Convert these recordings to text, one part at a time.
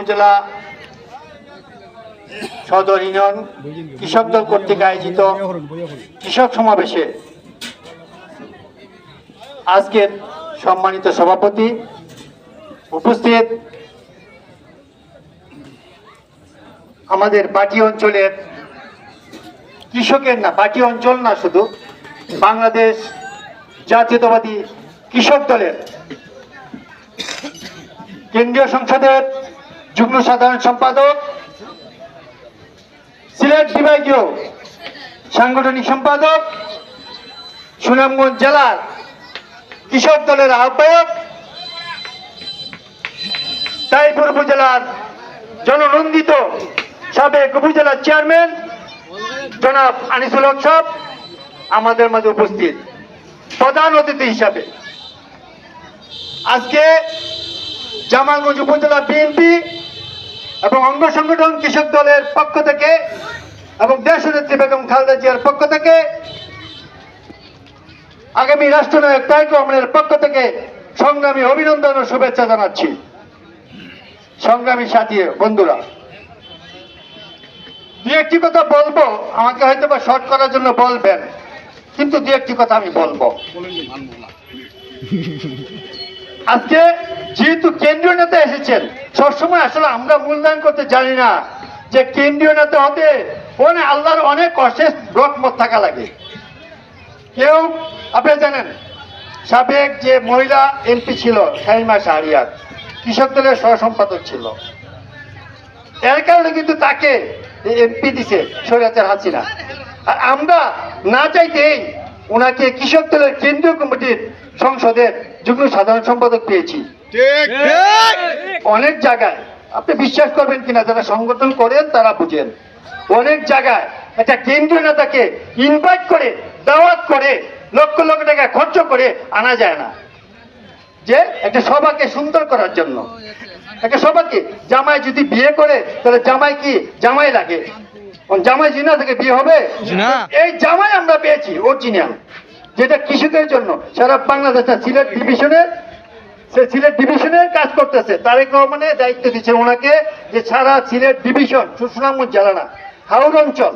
উপজেলা সদর ইউনিয়ন কৃষক দল কর্তৃক আয়োজিত কৃষক সমাবেশে আজকের সম্মানিত সভাপতি উপস্থিত আমাদের পার্টি অঞ্চলের কৃষকের না পার্টি অঞ্চল না শুধু, বাংলাদেশ জাতীয়তাবাদী কৃষক দলের কেন্দ্রীয় সংসদের যুগ্ম সাধারণ সম্পাদক, সিলেট বিভাগীয় সাংগঠনিক সম্পাদক, সুনামগঞ্জ জেলার কৃষক দলের আহ্বায়ক, তাইপুর উপজেলার জননন্দিত সাবেক উপজেলার চেয়ারম্যান, জনাব আনিসুল হক সাহেব আমাদের মাঝে উপস্থিত। প্রধান অতিথি হিসাবে। আজকে জামালগঞ্জ উপজেলা বিএনপি এবং অঙ্গ সংগঠন কৃষক দলের পক্ষ থেকে এবং দেশনেত্রী বেগম খালেদা জিয়ার পক্ষ থেকে আগামী রাষ্ট্রনায়ক তাইক রহমানের পক্ষ থেকে সংগ্রামী অভিনন্দন ও শুভেচ্ছা জানাচ্ছি। সংগ্রামী সাথী বন্ধুরা দু একটি কথা বলব আমাকে হয়তো বা শর্ট করার জন্য বলবেন কিন্তু দু একটি কথা আমি বলব। আজকে যেহেতু কেন্দ্রীয় নেতা এসেছেন, সবসময় আসলে আমরা মূল্যায়ন করতে জানি না যে কেন্দ্রীয় নেতা হতে অনেক আল্লাহর অনেক কষ্টের রকমত থাকা লাগে। কেউ, আপনি জানেন, সাবেক যে মহিলা এমপি ছিল, শাহিমা শাহরিয়ার, কৃষক দলের সহ সম্পাদক ছিল। এর কারণে কিন্তু তাকে এমপি দিছে সৈরাচার হাসিনা। আর আমরা না চাইতেই ওনাকে কৃষক দলের কেন্দ্রীয় কমিটির সংসদের যুগ্ম সাধারণ সম্পাদক পেয়েছি। অনেক জায়গায় আপনি বিশ্বাস করবেন কিনা যারা সংগঠন করেন তারা বুঝেন। অনেক জায়গায় একটা কেন্দ্রীয় নেতাকে ইনভাইট করে দাওয়াত করে লক্ষ লক্ষ টাকা খরচ করে আনা যায় না। যে একটা সভাকে সুন্দর করার জন্য। একটা সভাকে জামাই যদি বিয়ে করে তাহলে জামাই কি? জামাই লাগে। জামাই জিনা থেকে বিয়ে হবে? এই জামাই আমরা পেয়েছি অরিজিনাল যেটা কৃষকের জন্য। সারা বাংলাদেশের সিলেট ডিভিশনের সে সিলেট ডিভিশনের কাজ করতেছে। তারেক রহমানের দায়িত্ব দিচ্ছে ওনাকে যে সারা সিলেট ডিভিশন সুনামগঞ্জ জেলা না, হাওড় অঞ্চল।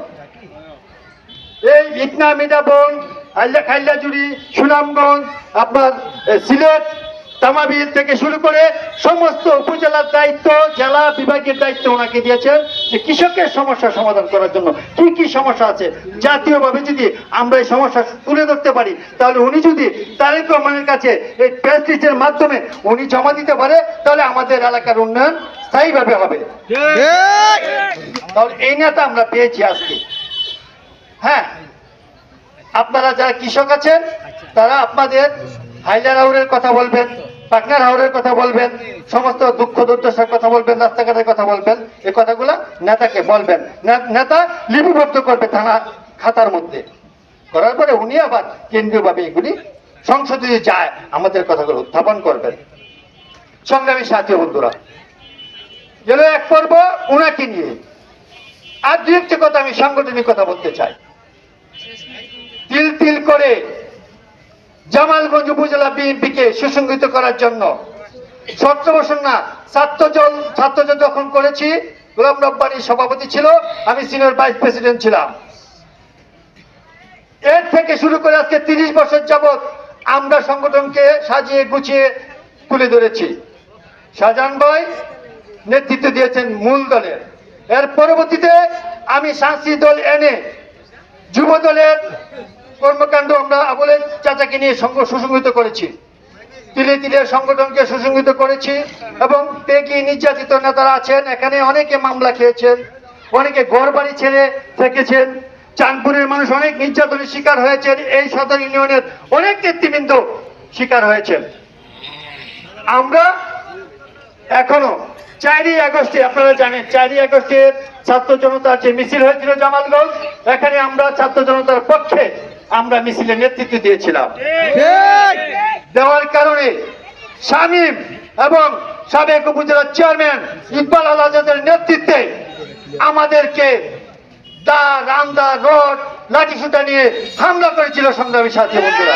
এই ইটনা মিদাবন হাইলা খাইলাজুড়ি সুনামগঞ্জ, আপনার সিলেট তামাবিল থেকে শুরু করে সমস্ত উপজেলার দায়িত্ব, জেলা বিভাগের দায়িত্ব ওনাকে দিয়েছেন যে কৃষকের সমস্যা সমাধান করার জন্য কি কি সমস্যা আছে জাতীয়ভাবে যদি আমরা এই সমস্যা তুলে ধরতে পারি, তাহলে উনি যদি তারেক রহমানের কাছে এই প্রেসটিজের মাধ্যমে উনি জমা দিতে পারে, তাহলে আমাদের এলাকার উন্নয়ন স্থায়ীভাবে হবে। তাহলে এই নেতা আমরা পেয়েছি আজকে। হ্যাঁ আপনারা যারা কৃষক আছেন, তারা আপনাদের হাইলার হাউরের কথা বলবেন। পাটনার হাউরের কথা বলবেন, সমস্ত দুঃখ দুর্দশার কথা বলবেন, রাস্তাঘাটের কথা বলবেন, এই কথাগুলো নেতাকে বলবেন। নেতা লিপিবদ্ধ করবে থানা খাতার মধ্যে। করার পরে উনি আবার কেন্দ্রীয়ভাবে এগুলি সংসদে যায়, আমাদের কথাগুলো উত্থাপন করবেন। সংগ্রামী সাথী বন্ধুরা, গেল এক পর্ব উনাকে নিয়ে। আর দু একটি কথা আমি সাংগঠনিক কথা বলতে চাই। তিল তিল করে জামালগঞ্জ উপজেলা বিএনপিকে সুসংগঠিত করার জন্য। সভাপতি ছিল, আমি এর থেকে তিরিশ বছর যাবৎ আমরা সংগঠনকে সাজিয়ে গুছিয়ে তুলে ধরেছি। শাহজাহান ভাই নেতৃত্ব দিয়েছেন মূল দলের। এর পরবর্তীতে আমি সাংস্কৃতিক দল এনে যুব দলের কর্মকাণ্ড আমরা আবলের চাচাকে নিয়ে সঙ্গ সুসংগঠিত করেছি। তিলে তিলে সংগঠনকে সুসংগঠিত করেছি এবং পেকি নির্যাতিত নেতারা আছেন, এখানে অনেকে মামলা খেয়েছেন, অনেকে ঘর বাড়ি ছেড়ে থেকেছেন, চাঁদপুরের মানুষ অনেক নির্যাতনের শিকার হয়েছেন, এই সদর ইউনিয়নের অনেক নেতৃবৃন্দ শিকার হয়েছেন। আমরা এখনও চারই আগস্টে, আপনারা জানেন, চারই আগস্টের ছাত্র জনতার যে মিছিল হয়েছিল জামালগঞ্জ, এখানে আমরা ছাত্র জনতার পক্ষে আমরা মিছিলের নেতৃত্ব দিয়েছিলাম। দেওয়ার কারণে শামীম এবং সাবেক উপজেলার চেয়ারম্যান ইকবাল আল আজাদের নেতৃত্বে আমাদেরকে দা রড লাঠি সুতা নিয়ে হামলা করেছিল সংগ্রামী সাথী বন্ধুরা।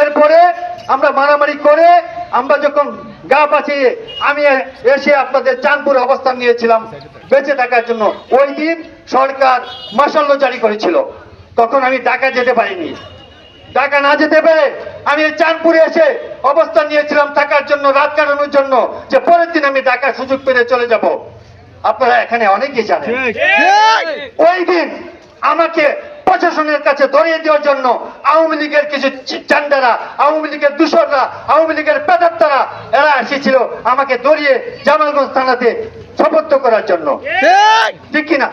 এরপরে আমরা মারামারি করে আমরা যখন গা বাঁচিয়ে আমি এসে আপনাদের চাঁদপুরে অবস্থান নিয়েছিলাম বেঁচে থাকার জন্য ওই দিন সরকার মাসাল্য জারি করেছিল। তখন আমি ঢাকা যেতে পারিনি। ঢাকা না যেতে পেরে আমি চাঁদপুরে এসে অবস্থান নিয়েছিলাম থাকার জন্য রাত কাটানোর জন্য যে পরের দিন আমি ঢাকার সুযোগ পেলে চলে যাব। আপনারা এখানে অনেকেই জানেন। ওই দিন আমাকে প্রশাসনের কাছে ধরিয়ে দেওয়ার জন্য আওয়ামী লীগের কিছু চি- চান্দারা আওয়ামী লীগের দূষররা আওয়ামী লীগের পেদাত্তারা এরা এসেছিল আমাকে ধরিয়ে জামালগঞ্জ থানাতে শপথ করার জন্য। ঠিক কিনা?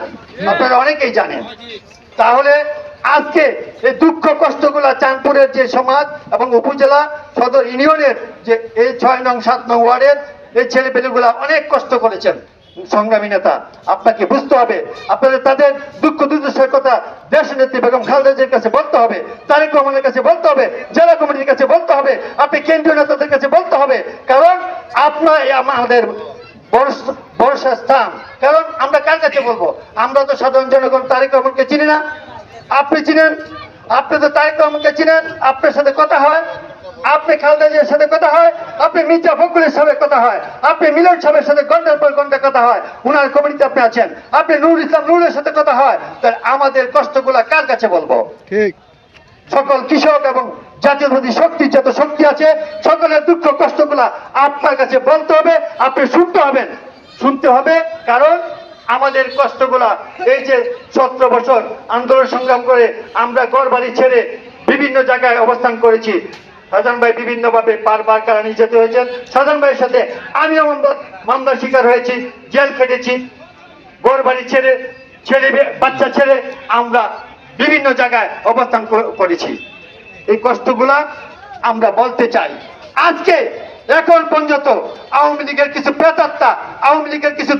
আপনারা অনেকেই জানেন। তাহলে আজকে এই দুঃখ কষ্টগুলা চাঁদপুরের যে সমাজ এবং উপজেলা সদর ইউনিয়নের যে এই ছয় নং, সাত নং ওয়ার্ডের এই ছেলেপেলেগুলা অনেক কষ্ট করেছেন। সংগ্রামী নেতা, আপনাকে বুঝতে হবে, আপনাদের তাদের দুঃখ দুর্দশার কথা দেশ নেত্রী বেগম খালেদাজের কাছে বলতে হবে, তারেক রহমানের কাছে বলতে হবে, জেলা কমিটির কাছে বলতে হবে, আপনি কেন্দ্রীয় নেতাদের কাছে বলতে হবে, কারণ আপনার আমাদের ভরসা স্থান। কারণ আমরা কার কাছে বলব? আমরা তো সাধারণ জনগণ, তারেক রহমানকে চিনি না। আপনি চিনেন আপনি তো তারেক রহমানকে চিনেন আপনার সাথে কথা হয় আপনি খালেদাজের সাথে কথা হয় আপনি মির্জা ফখরুলের সাথে কথা হয় আপনি মিলন সাহেবের সাথে ঘণ্টার পর ঘণ্টা কথা হয় উনার কমিটিতে আপনি আছেন আপনি নুরুল ইসলাম নুরের সাথে কথা হয় তাহলে আমাদের কষ্টগুলা কার কাছে বলব? ঠিক। সকল কৃষক এবং জাতীয়বাদী শক্তির যত শক্তি আছে সকলের দুঃখ কষ্টগুলা আপনার কাছে বলতে হবে আপনি শুনতে হবেন। শুনতে হবে কারণ আমাদের কষ্টগুলা, এই যে সতেরো বছর আন্দোলন সংগ্রাম করে আমরা ঘর বাড়ি ছেড়ে বিভিন্ন জায়গায় অবস্থান করেছি। সাজান ভাই বিভিন্নভাবে বারবার কারণে যেতে হয়েছেন। সাজান ভাইয়ের সাথে আমিও মামলা- মামলার শিকার হয়েছি, জেল খেটেছি। ঘর বাড়ি ছেড়ে, ছেলে বাচ্চা ছেড়ে আমরা বিভিন্ন জায়গায় অবস্থান করেছি। এই কষ্টগুলা আমরা বলতে চাই। আজকে এখন পর্যন্ত আওয়ামী লীগের কিছু প্রেতাত্মা, আওয়ামী লীগের কিছু